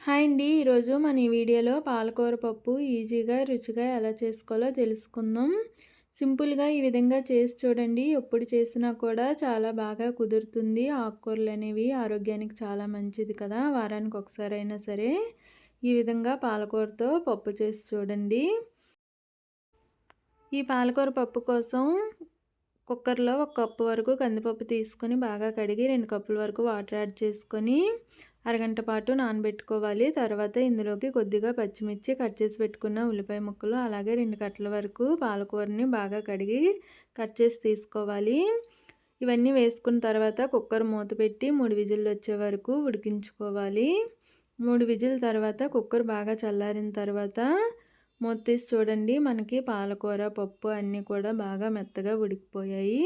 Hi అండి. ఈరోజు మన ఈ వీడియోలో పాలకూర పప్పు ఈజీగా రుచిగా ఎలా చేసుకోవాలో తెలుసుకుందాం. సింపుల్గా ఈ విధంగా చేసి చూడండి. ఎప్పుడు చేసినా కూడా చాలా బాగా కుదురుతుంది. ఆకుకూరలు అనేవి ఆరోగ్యానికి చాలా మంచిది కదా. వారానికి ఒకసారి అయినా సరే ఈ విధంగా పాలకూరతో పప్పు చేసి చూడండి. ఈ పాలకూర పప్పు కోసం కుక్కర్లో ఒక కప్పు వరకు కందిపప్పు తీసుకొని బాగా కడిగి రెండు కప్పుల వరకు వాటర్ యాడ్ చేసుకొని అరగంట పాటు నానబెట్టుకోవాలి. తర్వాత ఇందులోకి కొద్దిగా పచ్చిమిర్చి కట్ చేసి పెట్టుకున్న ఉల్లిపాయ ముక్కలు అలాగే రెండు కట్టల వరకు పాలకూరని బాగా కడిగి కట్ చేసి తీసుకోవాలి. ఇవన్నీ వేసుకున్న తర్వాత కుక్కర్ మూత పెట్టి మూడు విజిల్లు వచ్చే వరకు ఉడికించుకోవాలి. మూడు విజిల్ తర్వాత కుక్కర్ బాగా చల్లారిన తర్వాత మూత తీసి చూడండి మనకి పాలకూర పప్పు అన్నీ కూడా బాగా మెత్తగా ఉడికిపోయాయి.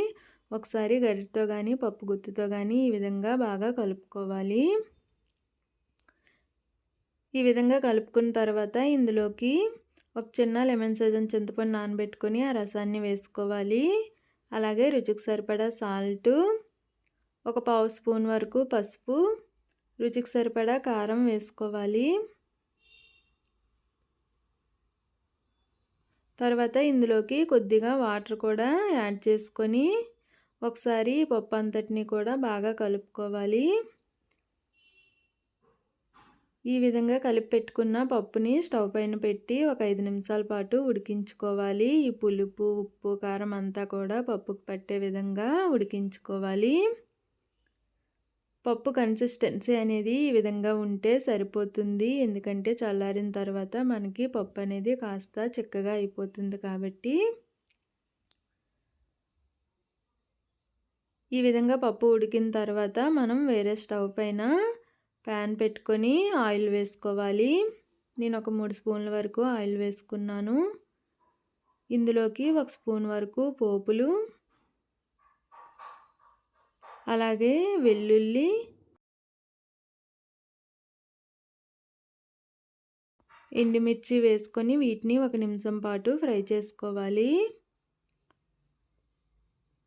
ఒకసారి గరిటతో కానీ పప్పు గుత్తితో కానీ ఈ విధంగా బాగా కలుపుకోవాలి. ఈ విధంగా కలుపుకున్న తర్వాత ఇందులోకి ఒక చిన్న లెమన్ సీజన్ చింతపండు నానబెట్టుకొని ఆ రసాన్ని వేసుకోవాలి. అలాగే రుచికి సరిపడా సాల్ట్ ఒక పావు స్పూన్ వరకు పసుపు రుచికి సరిపడా కారం వేసుకోవాలి. తర్వాత ఇందులోకి కొద్దిగా వాటర్ కూడా యాడ్ చేసుకొని ఒకసారి పప్పు అంతటిని కూడా బాగా కలుపుకోవాలి. ఈ విధంగా కలిపి పెట్టుకున్న పప్పుని స్టవ్ పైన పెట్టి ఒక ఐదు నిమిషాల పాటు ఉడికించుకోవాలి. ఈ పులుపు ఉప్పు కారం అంతా కూడా పప్పుకు పట్టే విధంగా ఉడికించుకోవాలి. పప్పు కన్సిస్టెన్సీ అనేది ఈ విధంగా ఉంటే సరిపోతుంది. ఎందుకంటే చల్లారిన తర్వాత మనకి పప్పు అనేది కాస్త చిక్కగా అయిపోతుంది కాబట్టి. ఈ విధంగా పప్పు ఉడికిన తర్వాత మనం వేరే స్టవ్ పైన ప్యాన్ పెట్టుకొని ఆయిల్ వేసుకోవాలి. నేను ఒక మూడు స్పూన్ల వరకు ఆయిల్ వేసుకున్నాను. ఇందులోకి ఒక స్పూన్ వరకు పోపులు అలాగే వెల్లుల్లి ఎండుమిర్చి వేసుకొని వీటిని ఒక నిమిషం పాటు ఫ్రై చేసుకోవాలి.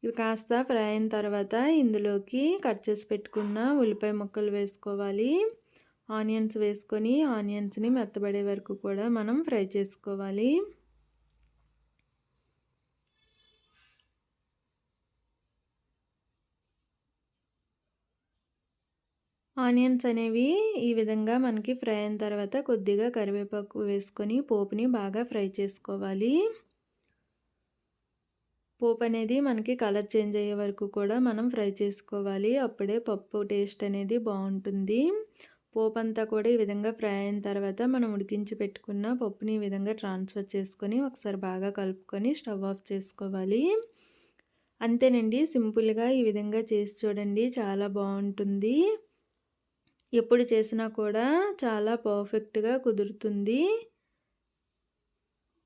ఇవి కాస్త ఫ్రై అయిన తర్వాత ఇందులోకి కట్ చేసి పెట్టుకున్న ఉల్లిపాయ ముక్కలు వేసుకోవాలి. ఆనియన్స్ వేసుకొని ఆనియన్స్ని మెత్తబడే వరకు కూడా మనం ఫ్రై చేసుకోవాలి. ఆనియన్స్ అనేవి ఈ విధంగా మనకి ఫ్రై అయిన తర్వాత కొద్దిగా కరివేపాకు వేసుకొని పోపుని బాగా ఫ్రై చేసుకోవాలి. పోపు అనేది మనకి కలర్ చేంజ్ అయ్యే వరకు కూడా మనం ఫ్రై చేసుకోవాలి. అప్పుడే పప్పు టేస్ట్ అనేది బాగుంటుంది. పోపు అంతా కూడా ఈ విధంగా ఫ్రై అయిన తర్వాత మనం ఉడికించి పెట్టుకున్న పప్పుని ఈ విధంగా ట్రాన్స్ఫర్ చేసుకొని ఒకసారి బాగా కలుపుకొని స్టవ్ ఆఫ్ చేసుకోవాలి. అంతేనండి సింపుల్గా ఈ విధంగా చేసి చూడండి చాలా బాగుంటుంది. ఎప్పుడు చేసినా కూడా చాలా పర్ఫెక్ట్గా కుదురుతుంది.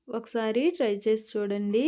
ఒకసారి ట్రై చేసి చూడండి.